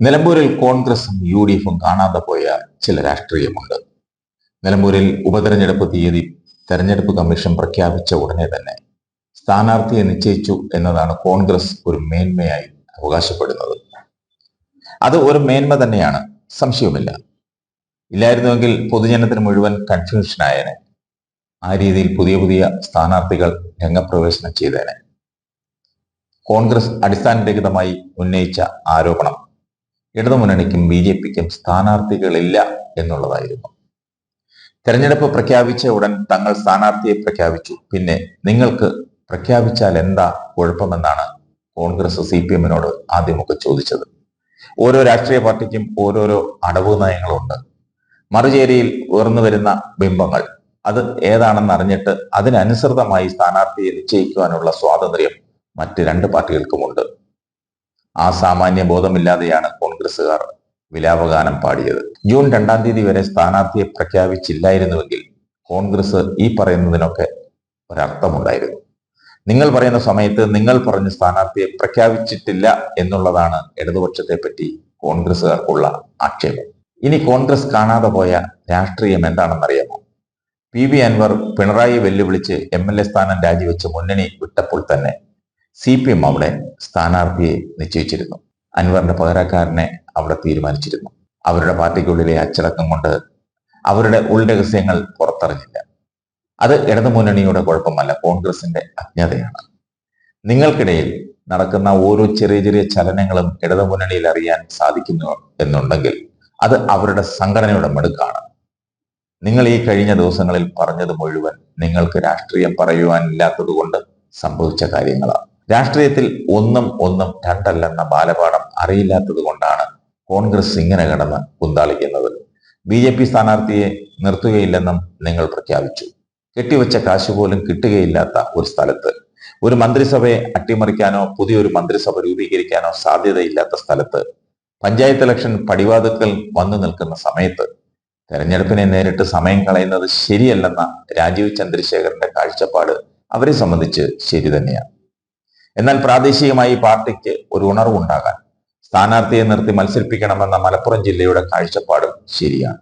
നിലമ്പൂരിൽ കോൺഗ്രസും U D എഫും കാണാതെ പോയ ചില രാഷ്ട്രീയമുണ്ട്. നിലമ്പൂരിൽ ഉപതെരഞ്ഞെടുപ്പ് തീയതി തെരഞ്ഞെടുപ്പ് കമ്മീഷൻ പ്രഖ്യാപിച്ച ഉടനെ തന്നെ സ്ഥാനാർത്ഥിയെ നിശ്ചയിച്ചു എന്നതാണ് കോൺഗ്രസ് ഒരു മേന്മയായി അവകാശപ്പെടുന്നത്. അത് ഒരു മേന്മ തന്നെയാണ്. സംശയമില്ല ഇല്ലായിരുന്നുവെങ്കിൽ പൊതുജനത്തിന് മുഴുവൻ കൺഫ്യൂഷനായേനെ ആ രീതിയിൽ പുതിയ പുതിയ സ്ഥാനാർത്ഥികൾ രംഗപ്രവേശനം ചെയ്തേനെ. കോൺഗ്രസ് അടിസ്ഥാനരഹിതമായി ഉന്നയിച്ച ആരോപണം ഇടതുമുന്നണിക്കും ബി ജെ പിക്കും സ്ഥാനാർത്ഥികളില്ല എന്നുള്ളതായിരുന്നു. തെരഞ്ഞെടുപ്പ് പ്രഖ്യാപിച്ച ഉടൻ തങ്ങൾ സ്ഥാനാർത്ഥിയെ പ്രഖ്യാപിച്ചു. പിന്നെ നിങ്ങൾക്ക് പ്രഖ്യാപിച്ചാൽ എന്താ കുഴപ്പമെന്നാണ് കോൺഗ്രസ് സി പി എമ്മിനോട് ആദ്യമൊക്കെ ചോദിച്ചത്. ഓരോ രാഷ്ട്രീയ പാർട്ടിക്കും ഓരോരോ അടവ് നയങ്ങളുണ്ട്. മറുചേരിയിൽ ഉയർന്നു വരുന്ന ബിംബങ്ങൾ അത് ഏതാണെന്ന് അറിഞ്ഞിട്ട് അതിനനുസൃതമായി സ്ഥാനാർത്ഥിയെ നിശ്ചയിക്കുവാനുള്ള സ്വാതന്ത്ര്യം മറ്റ് രണ്ട് പാർട്ടികൾക്കുമുണ്ട്. ആ സാമാന്യ ബോധമില്ലാതെയാണ് കോൺഗ്രസുകാർ വിലാപഗാനം പാടിയത്. ജൂൺ രണ്ടാം തീയതി വരെ സ്ഥാനാർത്ഥിയെ പ്രഖ്യാപിച്ചില്ലായിരുന്നുവെങ്കിൽ കോൺഗ്രസ് ഈ പറയുന്നതിനൊക്കെ ഒരർത്ഥമുണ്ടായിരുന്നു. നിങ്ങൾ പറയുന്ന സമയത്ത് നിങ്ങൾ പറഞ്ഞ സ്ഥാനാർത്ഥിയെ പ്രഖ്യാപിച്ചിട്ടില്ല എന്നുള്ളതാണ് ഇടതുപക്ഷത്തെ പറ്റി കോൺഗ്രസുകാർക്കുള്ള ആക്ഷേപം. ഇനി കോൺഗ്രസ് കാണാതെ പോയ രാഷ്ട്രീയം എന്താണെന്നറിയാമോ? പി വി അൻവർ പിണറായി വെല്ലുവിളിച്ച് എം എൽ എ സ്ഥാനം രാജിവെച്ച് മുന്നണി വിട്ടപ്പോൾ തന്നെ സി പി എം അവിടെ സ്ഥാനാർത്ഥിയെ നിശ്ചയിച്ചിരുന്നു. അൻവറിന്റെ പകരക്കാരനെ അവിടെ തീരുമാനിച്ചിരുന്നു. അവരുടെ പാർട്ടിക്കുള്ളിലെ അച്ചടക്കം കൊണ്ട് അവരുടെ ഉൾരഹസ്യങ്ങൾ പുറത്തറിഞ്ഞില്ല. അത് ഇടതുമുന്നണിയുടെ കുഴപ്പമല്ല കോൺഗ്രസിന്റെ അജ്ഞതയാണ്. നിങ്ങൾക്കിടയിൽ നടക്കുന്ന ഓരോ ചെറിയ ചെറിയ ചലനങ്ങളും ഇടതുമുന്നണിയിൽ അറിയാൻ സാധിക്കുന്നു എന്നുണ്ടെങ്കിൽ അത് അവരുടെ സംഘടനയുടെ മെടുക്കാണ്. നിങ്ങൾ ഈ കഴിഞ്ഞ ദിവസങ്ങളിൽ പറഞ്ഞത് മുഴുവൻ നിങ്ങൾക്ക് രാഷ്ട്രീയം പറയുവാനില്ലാത്തത് കൊണ്ട് സംഭവിച്ച കാര്യങ്ങളാണ്. രാഷ്ട്രീയത്തിൽ ഒന്നും ഒന്നും രണ്ടല്ലെന്ന ബാലപാഠം അറിയില്ലാത്തത് കൊണ്ടാണ് കോൺഗ്രസ് ഇങ്ങനെ കിടന്ന് കുന്താളിക്കുന്നത്. ബി ജെ പി സ്ഥാനാർത്ഥിയെ നിർത്തുകയില്ലെന്നും നിങ്ങൾ പ്രഖ്യാപിച്ചു. കെട്ടിവെച്ച കാശ് പോലും കിട്ടുകയില്ലാത്ത ഒരു സ്ഥലത്ത്. ഒരു മന്ത്രിസഭയെ അട്ടിമറിക്കാനോ പുതിയൊരു മന്ത്രിസഭ രൂപീകരിക്കാനോ സാധ്യതയില്ലാത്ത സ്ഥലത്ത്. പഞ്ചായത്ത് ഇലക്ഷൻ പടിവാതുക്കൽ വന്നു നിൽക്കുന്ന സമയത്ത് തെരഞ്ഞെടുപ്പിനെ നേരിട്ട് സമയം കളയുന്നത് ശരിയല്ലെന്ന രാജീവ് ചന്ദ്രശേഖരന്റെ കാഴ്ചപ്പാട് അവരെ സംബന്ധിച്ച് ശരി തന്നെയാണ്. എന്നാൽ പ്രാദേശികമായി പാർട്ടിക്ക് ഒരു ഉണർവുണ്ടാകാൻ സ്ഥാനാർത്ഥിയെ നിർത്തി മത്സരിപ്പിക്കണമെന്ന മലപ്പുറം ജില്ലയുടെ കാഴ്ചപ്പാടും ശരിയാണ്.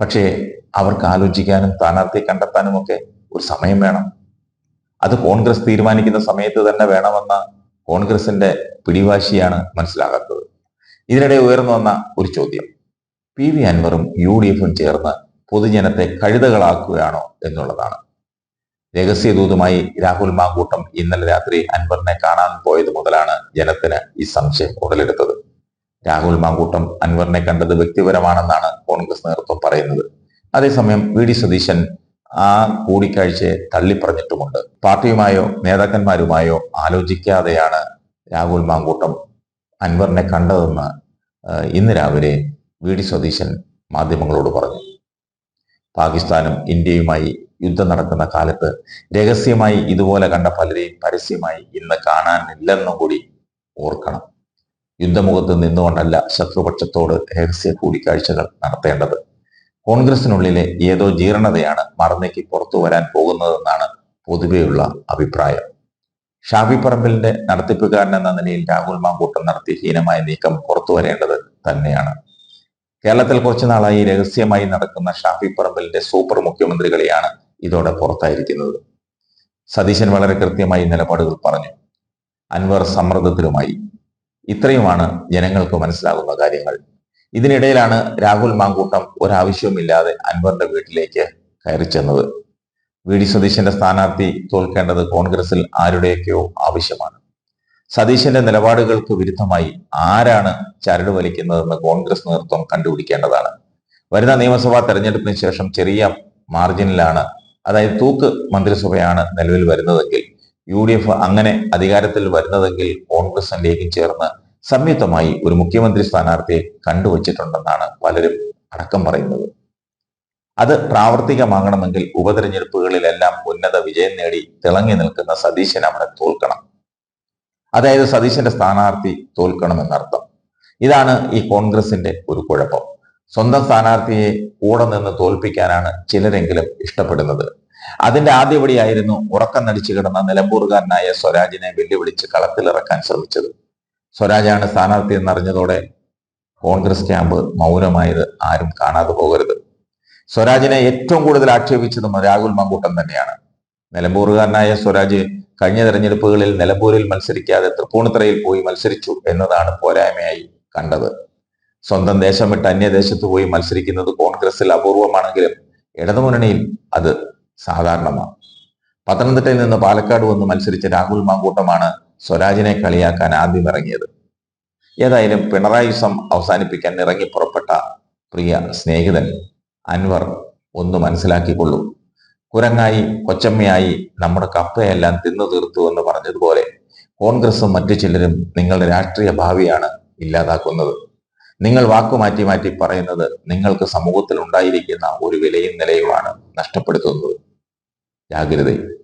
പക്ഷേ അവർക്ക് ആലോചിക്കാനും സ്ഥാനാർത്ഥിയെ കണ്ടെത്താനും ഒക്കെ ഒരു സമയം വേണം. അത് കോൺഗ്രസ് തീരുമാനിക്കുന്ന സമയത്ത് തന്നെ വേണമെന്ന കോൺഗ്രസിന്റെ പിടിവാശിയാണ് മനസ്സിലാകാത്തത്. ഇതിനിടെ ഉയർന്നു വന്ന ഒരു ചോദ്യം. പി വി അൻവറും യു ഡി എഫും ചേർന്ന് പൊതുജനത്തെ കഴുതകളാക്കുകയാണോ എന്നുള്ളതാണ്. രഹസ്യദൂതുമായി രാഹുൽ മാങ്കൂട്ടം ഇന്നലെ രാത്രി അൻവറിനെ കാണാൻ പോയത് മുതലാണ് ജനത്തിന് ഈ സംശയം ഉടലെടുത്തത്. രാഹുൽ മാങ്കൂട്ടം അൻവറിനെ കണ്ടത് വ്യക്തിപരമാണെന്നാണ് കോൺഗ്രസ് നേതൃത്വം പറയുന്നത്. അതേസമയം വി ഡി സതീശൻ ആ കൂടിക്കാഴ്ചയെ തള്ളിപ്പറഞ്ഞിട്ടുമുണ്ട്. പാർട്ടിയുമായോ നേതാക്കന്മാരുമായോ ആലോചിക്കാതെയാണ് രാഹുൽ മാങ്കൂട്ടം അൻവറിനെ കണ്ടതെന്ന് ഇന്ന് രാവിലെ വി ഡി സതീശൻ മാധ്യമങ്ങളോട് പറഞ്ഞു. പാകിസ്ഥാനും ഇന്ത്യയുമായി യുദ്ധം നടക്കുന്ന കാലത്ത് രഹസ്യമായി ഇതുപോലെ കണ്ട പലരെയും പരസ്യമായി ഇന്ന് കാണാനില്ലെന്നും കൂടി ഓർക്കണം. യുദ്ധമുഖത്ത് നിന്നുകൊണ്ടല്ല ശത്രുപക്ഷത്തോട് രഹസ്യ കൂടിക്കാഴ്ചകൾ നടത്തേണ്ടത്. കോൺഗ്രസിനുള്ളിലെ ഏതോ ജീർണതയാണ് മറന്നേക്ക് പുറത്തു വരാൻ പോകുന്നതെന്നാണ് പൊതുവെയുള്ള അഭിപ്രായം. ഷാഫി പറമ്പിലിന്റെ നടത്തിപ്പുകാരൻ എന്ന നിലയിൽ രാഹുൽ മാങ്കൂട്ടം നടത്തിയ ഹീനമായ നീക്കം പുറത്തു വരേണ്ടത് തന്നെയാണ്. കേരളത്തിൽ കുറച്ചു നാളായി രഹസ്യമായി നടക്കുന്ന ഷാഫി പറമ്പലിന്റെ സൂപ്പർ മുഖ്യമന്ത്രികളെയാണ് ഇതോടെ പുറത്തായിരിക്കുന്നത്. സതീശൻ വളരെ കൃത്യമായി നിലപാടുകൾ പറഞ്ഞു. അൻവർ സമ്മർദ്ദത്തിലുമായി. ഇത്രയുമാണ് ജനങ്ങൾക്ക് മനസ്സിലാകുന്ന കാര്യങ്ങൾ. ഇതിനിടയിലാണ് രാഹുൽ മാങ്കൂട്ടം ഒരാവശ്യവുമില്ലാതെ അൻവറിന്റെ വീട്ടിലേക്ക് കയറി ചെന്നത്. വി. ഡി. സതീശന്റെ സ്ഥാനാർത്ഥി തോൽക്കേണ്ടത് കോൺഗ്രസിൽ ആരുടെയൊക്കെയോ ആവശ്യമാണ്. സതീശന്റെ നിലപാടുകൾക്ക് വിരുദ്ധമായി ആരാണ് ചരട് വലിക്കുന്നതെന്ന് കോൺഗ്രസ് നേതൃത്വം കണ്ടുപിടിക്കേണ്ടതാണ്. വരുന്ന നിയമസഭാ തെരഞ്ഞെടുപ്പിന് ശേഷം ചെറിയ മാർജിനിലാണ് അതായത് തൂക്ക് മന്ത്രിസഭയാണ് നിലവിൽ വരുന്നതെങ്കിൽ യു ഡി എഫ് അങ്ങനെ അധികാരത്തിൽ വരുന്നതെങ്കിൽ കോൺഗ്രസിലേക്കും ചേർന്ന് സംയുക്തമായി ഒരു മുഖ്യമന്ത്രി സ്ഥാനാർത്ഥിയെ കണ്ടുവച്ചിട്ടുണ്ടെന്നാണ് പലരും അടക്കം പറയുന്നത്. അത് പ്രാവർത്തികമാകണമെങ്കിൽ ഉപതെരഞ്ഞെടുപ്പുകളിലെല്ലാം ഉന്നത വിജയം നേടി തിളങ്ങി നിൽക്കുന്ന സതീശൻ അവിടെ തോൽക്കണം. അതായത് സതീശന്റെ സ്ഥാനാർത്ഥി തോൽക്കണമെന്നർത്ഥം. ഇതാണ് ഈ കോൺഗ്രസിന്റെ ഒരു കുഴപ്പം. സ്വന്തം സ്ഥാനാർത്ഥിയെ കൂടെ നിന്ന് തോൽപ്പിക്കാനാണ് ചിലരെങ്കിലും ഇഷ്ടപ്പെടുന്നത്. അതിന്റെ ആദ്യപടിയായിരുന്നു ഉറക്കം നടിച്ചു കിടന്ന നിലമ്പൂർകാരനായ സ്വരാജിനെ വെല്ലുവിളിച്ച് കളത്തിലിറക്കാൻ ശ്രമിച്ചത്. സ്വരാജാണ് സ്ഥാനാർത്ഥി എന്നറിഞ്ഞതോടെ കോൺഗ്രസ് ക്യാമ്പ് മൗനമായത് ആരും കാണാതെ പോകരുത്. സ്വരാജിനെ ഏറ്റവും കൂടുതൽ ആക്ഷേപിച്ചതും രാഹുൽ മങ്കൂട്ടം തന്നെയാണ്. നിലമ്പൂറുകാരനായ സ്വരാജ് കഴിഞ്ഞ തെരഞ്ഞെടുപ്പുകളിൽ നിലമ്പൂരിൽ മത്സരിക്കാതെ തൃപ്പൂണിത്തറയിൽ പോയി മത്സരിച്ചു എന്നതാണ് പോരായ്മയായി കണ്ടത്. സ്വന്തം ദേശം വിട്ട് അന്യദേശത്ത് പോയി മത്സരിക്കുന്നത് കോൺഗ്രസിൽ അപൂർവമാണെങ്കിലും ഇടതുമുന്നണിയിൽ അത് സാധാരണമാണ്. പത്തനംതിട്ടയിൽ നിന്ന് പാലക്കാട് വന്ന് മത്സരിച്ച രാഹുൽ മാങ്കൂട്ടമാണ് സ്വരാജിനെ കളിയാക്കാൻ ആദ്യം ഇറങ്ങിയത്. ഏതായാലും പിണറായി സം അവസാനിപ്പിക്കാൻ ഇറങ്ങി പുറപ്പെട്ട പ്രിയ സ്നേഹിതൻ അൻവർ ഒന്ന് മനസ്സിലാക്കിക്കൊള്ളൂ. കുരങ്ങായി കൊച്ചമ്മയായി നമ്മുടെ കപ്പയെല്ലാം തിന്നു തീർത്തു എന്ന് പറഞ്ഞതുപോലെ കോൺഗ്രസും മറ്റു ചിലരും നിങ്ങളുടെ രാഷ്ട്രീയ ഭാവിയാണ് ഇല്ലാതാക്കുന്നത്. നിങ്ങൾ വാക്കുമാറ്റി മാറ്റി പറയുന്നത് നിങ്ങൾക്ക് സമൂഹത്തിൽ ഉണ്ടായിരിക്കുന്ന ഒരു വിലയും നിലയുമാണ് നഷ്ടപ്പെടുത്തുന്നത്. ജാഗ്രത